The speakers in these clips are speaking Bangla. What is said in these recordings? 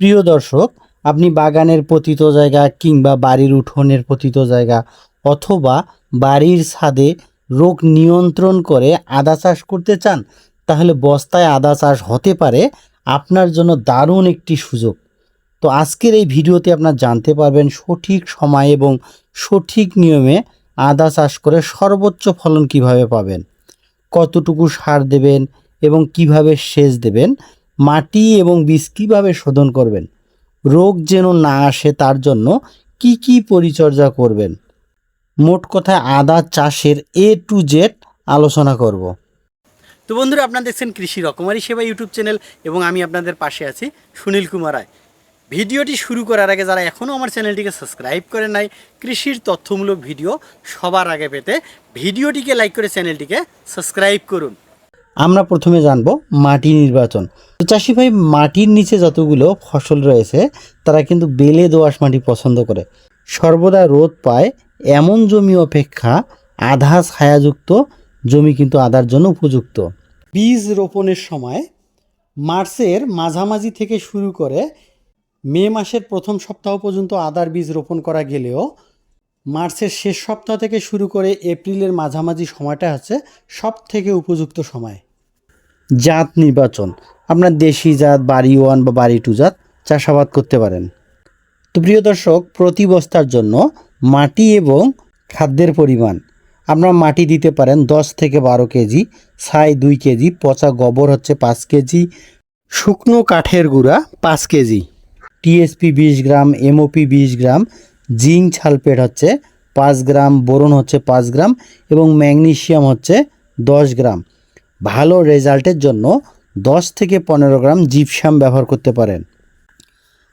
প্রিয় দর্শক, আপনি বাগানের পতিত জায়গা কিংবা বাড়ির উঠোনের পতিত জায়গা অথবা বাড়ির ছাদে রোগ নিয়ন্ত্রণ করে আদা চাষ করতে চান, তাহলে বস্তায় আদা চাষ হতে পারে। আপনার জন্য দারুণ একটি সুযোগ। তো আজকের এই ভিডিওতে আপনার জানতে পারবেন সঠিক সময় এবং সঠিক নিয়মে আদা চাষ করে সর্বোচ্চ ফলন কীভাবে পাবেন, কতটুকু সার দেবেন এবং কীভাবে সেচ দেবেন। মাটি এবং বীজ কীভাবে শোধন করবেন? রোগ যেন না আসে তার জন্য কি কি পরিচর্যা করবেন? মোট কথায় আদা চাষের এ টু জেড আলোচনা করব। তো বন্ধুরা, আপনারা দেখছেন কৃষি রকমারি সেবা ইউটিউব চ্যানেল এবং আমি আপনাদের পাশে আছি সুনীল কুমার রায়। ভিডিওটি শুরু করার আগে যারা এখনও আমার চ্যানেলটিকে সাবস্ক্রাইব করে নাই, কৃষির তথ্যমূলক ভিডিও সবার আগে পেতে ভিডিওটিকে লাইক করে চ্যানেলটিকে সাবস্ক্রাইব করুন। আমরা প্রথমে জানব মাটি নির্বাচন। তো চাষি ভাই, মাটির নিচে যতগুলো ফসল রয়েছে, তারা কিন্তু বেলে দোআঁশ মাটি পছন্দ করে। সর্বদা রোদ পায়, এমন জমি অপেক্ষা আধা ছায়াযুক্ত জমি কিন্তু আদার জন্য উপযুক্ত। বীজ রোপণের সময় মার্চের মাঝামাঝি থেকে শুরু করে মে মাসের প্রথম সপ্তাহ পর্যন্ত আদার বীজ রোপণ করা গেলেও মার্চের শেষ সপ্তাহ থেকে শুরু করে এপ্রিলের মাঝামাঝি সময়টা হচ্ছে সব থেকে উপযুক্ত সময়। জাত নির্বাচন। আপনার দেশি জাত, বাড়ি ওয়ান বা বাড়ি টু জাত চাষাবাদ করতে পারেন। তো প্রিয় দর্শক, প্রতি বস্তার জন্য মাটি এবং খাদ্যের পরিমাণ। আপনারা মাটি দিতে পারেন দশ থেকে বারো কেজি, ছাই দুই কেজি, পচা গোবর হচ্ছে পাঁচ কেজি, শুকনো কাঠের গুঁড়া পাঁচ কেজি। টিএসপি বিশ গ্রাম, এমওপি বিশ গ্রাম, জিঙ্ক সালফেট হচ্ছে পাঁচ গ্রাম, বোরন হচ্ছে পাঁচ গ্রাম এবং ম্যাগনেশিয়াম হচ্ছে দশ গ্রাম। ভালো রেজাল্টের জন্য দশ থেকে পনেরো গ্রাম জিপসাম ব্যবহার করতে পারেন।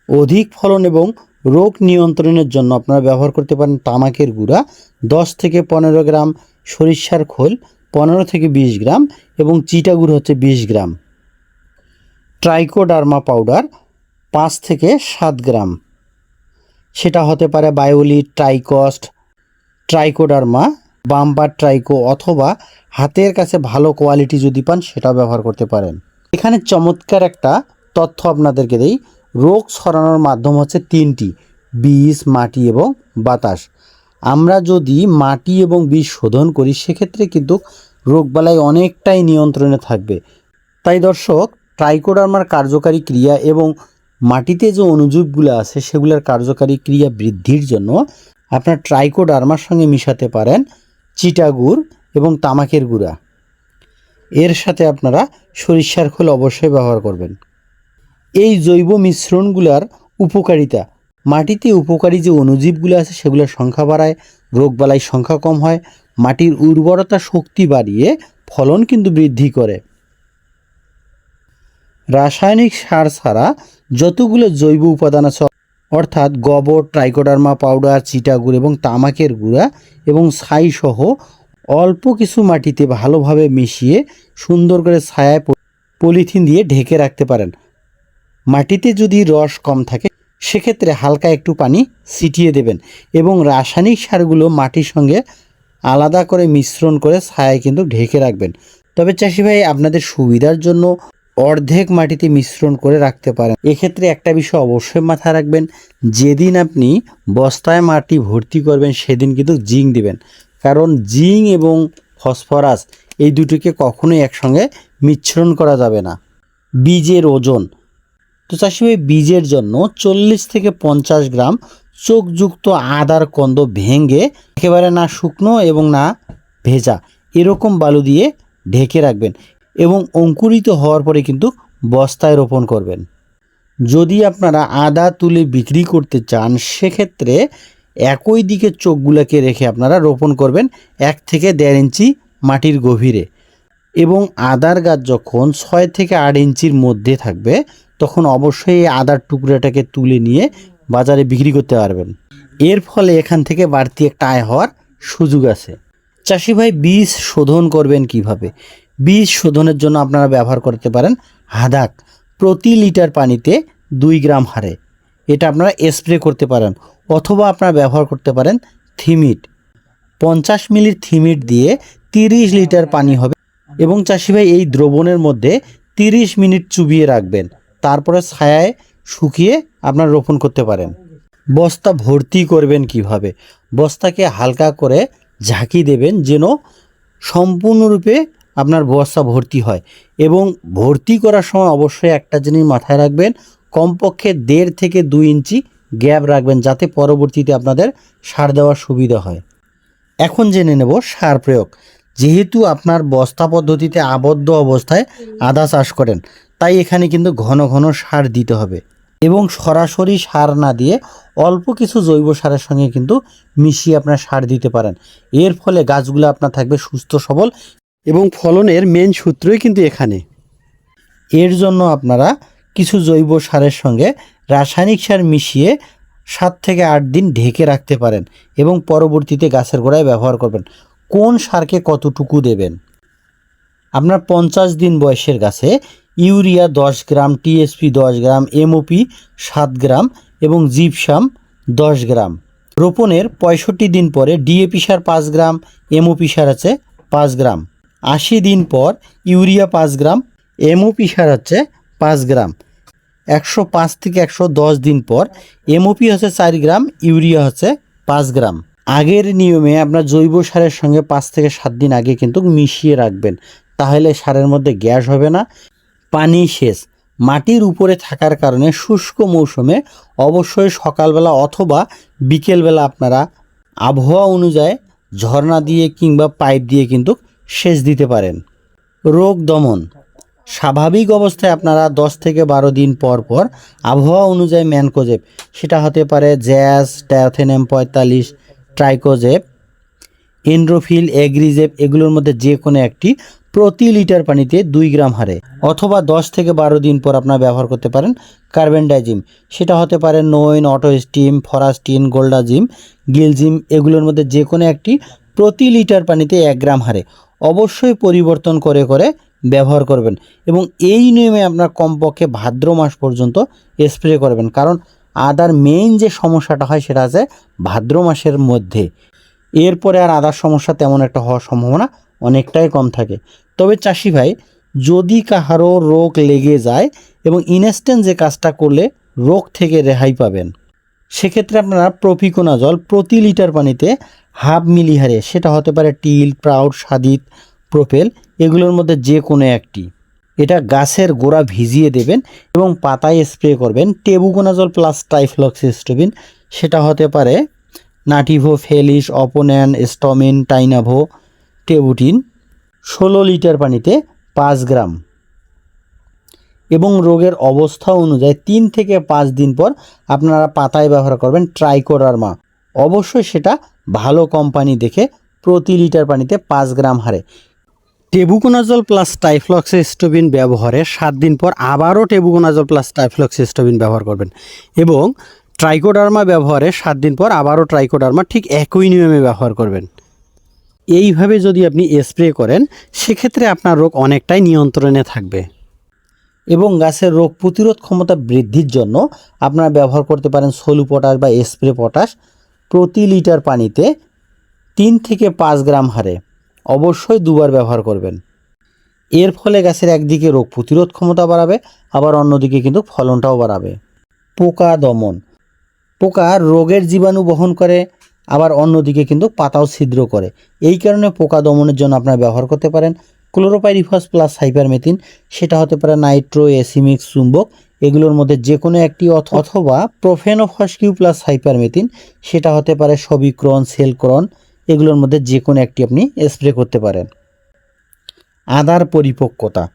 অধিক ফলন এবং রোগ নিয়ন্ত্রণের জন্য আপনারা ব্যবহার করতে পারেন তামাকের গুঁড়া, দশ থেকে পনেরো গ্রাম সরিষার খোল, পনেরো থেকে বিশ গ্রাম এবং চিটা গুঁড়ো হচ্ছে বিশ গ্রাম। ট্রাইকোডার্মা পাউডার, পাঁচ থেকে সাত গ্রাম। সেটা হতে পারে বায়োলি ট্রাইকস্ট, ট্রাইকোডার্মা বাম্বার ট্রাইকো অথবা হাতের কাছে ভালো কোয়ালিটি যদি পান, সেটাও ব্যবহার করতে পারেন। এখানে চমৎকার একটা তথ্য আপনাদেরকে দেই। রোগ ছড়ানোর মাধ্যম হচ্ছে তিনটি বীজ মাটি এবং বাতাস। আমরা যদি মাটি এবং বীজ শোধন করি, সেক্ষেত্রে কিন্তু রোগবালাই অনেকটাই নিয়ন্ত্রণে থাকবে। তাই দর্শক, ট্রাইকোডার্মার কার্যকারী ক্রিয়া এবং মাটিতে যে অনুজীবগুলো আছে, সেগুলোর কার্যকারী ক্রিয়া বৃদ্ধির জন্য আপনার ট্রাইকোডার্মার সঙ্গে মিশাতে পারেন। চিটাগুড় এবং তামাকের গুঁড়া। এর সাথে আপনারা সরিষার খোল অবশ্যই ব্যবহার করবেন। এই জৈব মিশ্রণগুলার উপকারিতা। মাটিতে উপকারী যে অণুজীবগুলো আছে, সেগুলোর সংখ্যা বাড়ায়, রোগবালাই সংখ্যা কম হয়, মাটির উর্বরতা শক্তি বাড়িয়ে ফলন কিন্তু বৃদ্ধি করে। রাসায়নিক সার ছাড়া যতগুলো জৈব উপাদান আছে অর্থাৎ গোবর, ট্রাইকোডার্মা, পাউডার চিটাগুড় এবং তামাকের গুঁড়া এবং ছাই সহ অল্প কিছু মাটিতে ভালোভাবে মিশিয়ে সুন্দর করে ছায়ায় পলিথিন দিয়ে ঢেকে রাখতে পারেন। মাটিতে যদি রস কম থাকে, সেক্ষেত্রে হালকা একটু পানি ছিটিয়ে দেবেন এবং রাসায়নিক সারগুলো মাটির সঙ্গে আলাদা করে মিশ্রণ করে ছায়ায় কিন্তু ঢেকে রাখবেন। তবে চাষি ভাই, আপনাদের সুবিধার জন্য অর্ধেক মাটিতে মিশ্রণ করে রাখতে পারেন। এক্ষেত্রে একটা বিষয় অবশ্যই মাথায় রাখবেন, যেদিন আপনি বস্তায় মাটি ভর্তি করবেন, সেদিন কিন্তু জিঙ্ক দিবেন। কারণ জিঙ্ক এবং ফসফরাস এই দুটিকে কখনোই একসঙ্গে মিশ্রণ করা যাবে না। বীজের ওজন। তো চাষি ভাই, বীজের জন্য চল্লিশ থেকে পঞ্চাশ গ্রাম চোখযুক্ত আদার কন্দ ভেঙে একেবারে না শুকনো এবং না ভেজা, এরকম বালু দিয়ে ঢেকে রাখবেন। এবং অঙ্কুরিত হওয়ার পরে কিন্তু বস্তায় রোপণ করবেন। যদি আপনারা আদা তুলে বিক্রি করতে চান, সেক্ষেত্রে একই দিকে চোখগুলোকে রেখে আপনারা রোপণ করবেন এক থেকে দেড় ইঞ্চি মাটির গভীরে। এবং আদার গাছ যখন ছয় থেকে আট ইঞ্চির মধ্যে থাকবে, তখন অবশ্যই এই আদার টুকরাটাকে তুলে নিয়ে বাজারে বিক্রি করতে পারবেন। এর ফলে এখান থেকে বাড়তি একটা আয় হওয়ার সুযোগ আছে। চাষি ভাই, বীজ শোধন করবেন কীভাবে? বীজ শোধনের জন্য আপনারা ব্যবহার করতে পারেন হাদাক প্রতি লিটার পানিতে দুই গ্রাম হারে এটা আপনারা স্প্রে করতে পারেন অথবা আপনারা ব্যবহার করতে পারেন থিমিট। পঞ্চাশ মিলির থিমিট দিয়ে তিরিশ লিটার পানি হবে এবং চাষি ভাই, এই দ্রবণের মধ্যে তিরিশ মিনিট চুবিয়ে রাখবেন। তারপরে ছায়ায় শুকিয়ে আপনার রোপণ করতে পারেন। বস্তা ভর্তি করবেন কীভাবে? বস্তাকে হালকা করে ঝাঁকি দেবেন যেন সম্পূর্ণরূপে আপনার বস্তা ভর্তি হয়। এবং ভর্তি করার সময় অবশ্যই একটা জিনিস মাথায় রাখবেন, কমপক্ষে দেড় থেকে দুই ইঞ্চি গ্যাপ রাখবেন যাতে পরবর্তীতে আপনাদের সার দেওয়ার সুবিধা হয়। এখন জেনে নেব সার প্রয়োগ। যেহেতু আপনার বস্তা পদ্ধতিতে আবদ্ধ অবস্থায় আদা চাষ করেন, তাই এখানে কিন্তু ঘন ঘন সার দিতে হবে এবং সরাসরি সার না দিয়ে অল্প কিছু জৈব সারের সঙ্গে কিন্তু মিশিয়ে আপনার সার দিতে পারেন। এর ফলে গাছগুলো আপনার থাকবে সুস্থ সবল এবং ফলনের মেন সূত্রই কিন্তু এখানে। এর জন্য আপনারা কিছু জৈব সারের সঙ্গে রাসায়নিক সার মিশিয়ে সাত থেকে আট দিন ঢেকে রাখতে পারেন এবং পরবর্তীতে গাছের গোড়ায় ব্যবহার করবেন। কোন সারকে কতটুকু দেবেন? আপনার পঞ্চাশ দিন বয়সের গাছে ইউরিয়া দশ গ্রাম, টিএসপি দশ গ্রাম, এমওপি সাত গ্রাম এবং জিপসাম দশ গ্রাম। রোপণের পঁয়ষট্টি দিন পরে ডিএপি সার পাঁচ গ্রাম, এমওপি সার আছে পাঁচ গ্রাম। আশি দিন পর ইউরিয়া পাঁচ গ্রাম, এমওপি সার হচ্ছে পাঁচ গ্রাম। একশো পাঁচ থেকে একশো দশ দিন পর এমওপি হচ্ছে চার গ্রাম, ইউরিয়া হচ্ছে পাঁচ গ্রাম। আগের নিয়মে আপনার জৈব সারের সঙ্গে পাঁচ থেকে সাত দিন আগে কিন্তু মিশিয়ে রাখবেন। তাহলে সারের মধ্যে গ্যাস হবে না, পানি সেচ মাটির উপরে থাকার কারণে শুষ্ক মৌসুমে অবশ্যই সকালবেলা অথবা বিকেলবেলা আপনারা আবহাওয়া অনুযায়ী ঝর্ণা দিয়ে কিংবা পাইপ দিয়ে কিন্তু সেচ দিতে পারেন। রোগ দমন। স্বাভাবিক অবস্থায় আপনারা দশ থেকে বারো দিন পর পর আবহাওয়া অনুযায়ী ম্যানকোজেব। সেটা হতে পারে জ্যাস ডায়োথেনেম পঁয়তাল্লিশ, ট্রাইকোজেব, এন্ড্রোফিল, এগ্রিজেব এগুলোর মধ্যে যে কোনো একটি প্রতি লিটার পানিতে দুই গ্রাম হারে অথবা দশ থেকে বারো দিন পর আপনারা ব্যবহার করতে পারেন কার্বেন্ডাইজিম। সেটা হতে পারে নোইন অটো স্টিম ফরাস্টিন, গোল্ডাজিম, গিলজিম এগুলোর মধ্যে যে কোনো একটি প্রতি লিটার পানিতে এক গ্রাম হারে অবশ্যই পরিবর্তন করে করে ব্যবহার করবেন এবং এই নিয়মে আপনার কমপক্ষে ভাদ্র মাস পর্যন্ত স্প্রে করবেন। কারণ আদার মেইন যে সমস্যাটা হয় সেটা আছে ভাদ্র মাসের মধ্যে। এরপরে আর আদার সমস্যা তেমন একটা হওয়ার সম্ভাবনা অনেকটাই কম থাকে। তবে চাষি ভাই, যদি কাহারও রোগ লেগে যায় এবং ইনস্ট্যান্ট যে কাজটা করলে রোগ থেকে রেহাই পাবেন। সেক্ষেত্রে আপনারা প্রপিকোনা জল প্রতি লিটার পানিতে হাফ মিলি হারে, সেটা হতে পারে টিল, প্রাউড, সাদিত, প্রোপেল, এগুলোর মধ্যে যে কোনো একটি। এটা গাছের গোড়া ভিজিয়ে দেবেন এবং পাতায় স্প্রে করবেন। টেবুকোনাজল প্লাস টাইফ্লক্সিস্টোবিন সেটা হতে পারে নাটিভো ফেলিস অপোন্যান স্টমিন, টাইনাভো, টেবুটিন। ষোলো লিটার পানিতে পাঁচ গ্রাম। এবং রোগের অবস্থা অনুযায়ী তিন থেকে পাঁচ দিন পর আপনারা পাতায় ব্যবহার করবেন ট্রাইকোডার্মা। অবশ্যই সেটা ভালো কোম্পানি দেখে প্রতি লিটার পানিতে পাঁচ গ্রাম হারে। টেবুকোনাজল প্লাস টাইফ্লক্সিস্টোবিন ব্যবহারে সাত দিন পর আবারও টেবুকোনাজল প্লাস টাইফ্লক্সিস্টোবিন ব্যবহার করবেন এবং ট্রাইকোডার্মা ব্যবহারে সাত দিন পর আবারও ট্রাইকোডার্মা ঠিক একই নিয়মে ব্যবহার করবেন। এইভাবে যদি আপনি স্প্রে করেন, সেক্ষেত্রে আপনার রোগ অনেকটাই নিয়ন্ত্রণে থাকবে। এবং গাছের রোগ প্রতিরোধ ক্ষমতা বৃদ্ধির জন্য আপনারা ব্যবহার করতে পারেন সলু পটাশ বা স্প্রে পটাশ প্রতি লিটার পানিতে তিন থেকে পাঁচ গ্রাম হারে। অবশ্যই দুবার ব্যবহার করবেন। এর ফলে গাছের একদিকে রোগ প্রতিরোধ ক্ষমতা বাড়াবে, আবার অন্যদিকে কিন্তু ফলনটাও বাড়াবে। পোকা দমন। পোকা রোগের জীবাণু বহন করে, আবার অন্যদিকে কিন্তু পাতাও ছিদ্র করে। এই কারণে পোকা দমনের জন্য আপনারা ব্যবহার করতে পারেন। ক্লোরোপাইরিফস প্লাস হাইপারমেথিন, সেটা হতে পারে নাইট্রো এসিমিক চুম্বক, এগুলোর মধ্যে যে কোনো একটি অথ- অথবা প্রোফেনোফসকিউ প্লাস হাইপারমেথিন, সেটা হতে পারে সবিক্রন, সেলক্রন, এগুলোর মধ্যে যে কোনো একটি আপনি স্প্রে করতে পারেন। আদার পরিপক্কতা।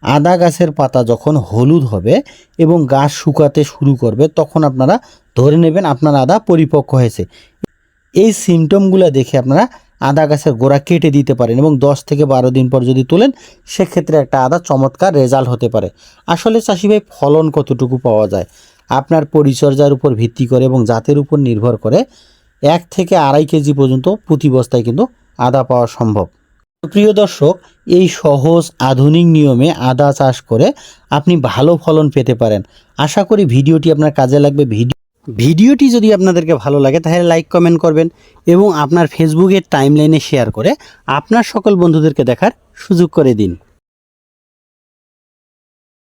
আদা গাছের পাতা যখন হলুদ হবে এবং গাছ শুকাতে শুরু করবে, তখন আপনারা ধরে নেবেন আপনার আদা পরিপক্ক হয়েছে। এই সিমটমগুলো দেখে আপনারা আদা গাছের গোড়া কেটে দিতে পারেন এবং দশ থেকে বারো দিন পর যদি তোলেন, সেক্ষেত্রে একটা আদা চমৎকার রেজাল্ট হতে পারে। আসলে চাষি ভাই, ফলন কতটুকু পাওয়া যায়? আপনার পরিচর্যার উপর ভিত্তি করে এবং জাতের উপর নির্ভর করে এক থেকে আড়াই কেজি পর্যন্ত প্রতি বস্তায় কিন্তু আদা পাওয়া সম্ভব। প্রিয় দর্শক, এই সহজ আধুনিক নিয়মে আদা চাষ করে আপনি ভালো ফলন পেতে পারেন। আশা করি ভিডিওটি আপনার কাজে লাগবে। ভিডিও ভিডিওটি যদি আপনাদেরকে ভালো লাগে, তাহলে লাইক কমেন্ট করবেন এবং আপনার ফেসবুকের টাইমলাইনে শেয়ার করে আপনার সকল বন্ধুদেরকে দেখার সুযোগ করে দিন।